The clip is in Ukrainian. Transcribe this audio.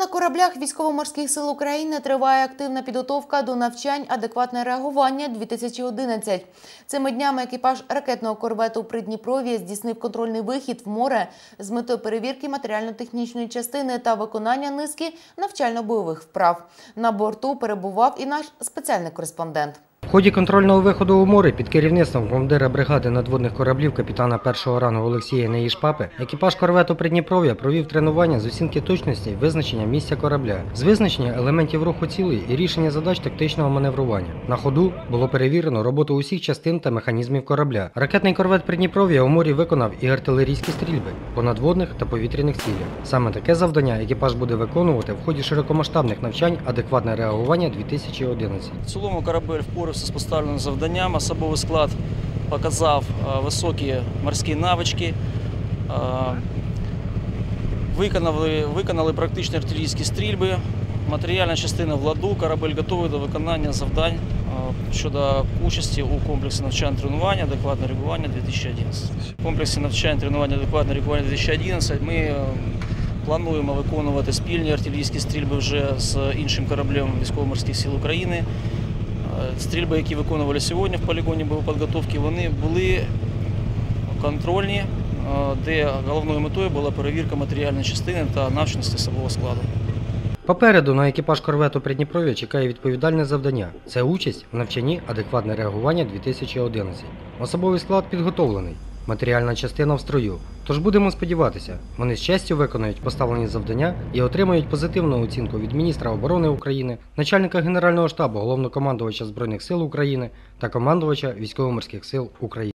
На кораблях військово-морських сил України триває активна підготовка до навчань адекватне реагування 2011. Цими днями екіпаж ракетного корвету Придніпров'я здійснив контрольний вихід в море з метою перевірки матеріально-технічної частини та виконання низки навчально-бойових вправ. На борту перебував і наш спеціальний кореспондент. В ході контрольного виходу у море під керівництвом командира бригади надводних кораблів капітана першого рангу Олексія Неїшпапи екіпаж корвету Придніпров'я провів тренування з оцінки точності визначення місця корабля, з визначення елементів руху цілей і рішення задач тактичного маневрування. На ходу було перевірено роботу усіх частин та механізмів корабля. Ракетний корвет Придніпров'я у морі виконав і артилерійські стрільби по надводних та повітряних цілях. Саме таке завдання екіпаж буде виконувати в ході широкомасштабних навчань адекватне реагування 2011. В цілому корабель впорався з поставленим завданням. Особовий склад показав е, високі морські навички. Е, Виконали, виконали практичні артилерійські стрільби. Матеріальна частина в ладу. Корабель готовий до виконання завдань е, щодо участі у комплексі навчань тренування адекватне реагування 2011. В комплексі навчань тренування адекватне реагування 2011 ми плануємо виконувати спільні артилерійські стрільби вже з іншим кораблем військово-морських сил України. Е, Стрільби, які виконували сьогодні в полігоні боєпідготовки, вони були контрольні, е, де головною метою була перевірка матеріальної частини та навчності особового складу. Попереду на екіпаж корвету Придніпров'я чекає відповідальне завдання. Це участь в навчанні адекватне реагування 2011. Особовий склад підготовлений, матеріальна частина в строю. Тож будемо сподіватися, вони з честю виконують поставлені завдання і отримають позитивну оцінку від міністра оборони України, начальника Генерального штабу, головнокомандувача Збройних сил України та командувача військово-морських сил України.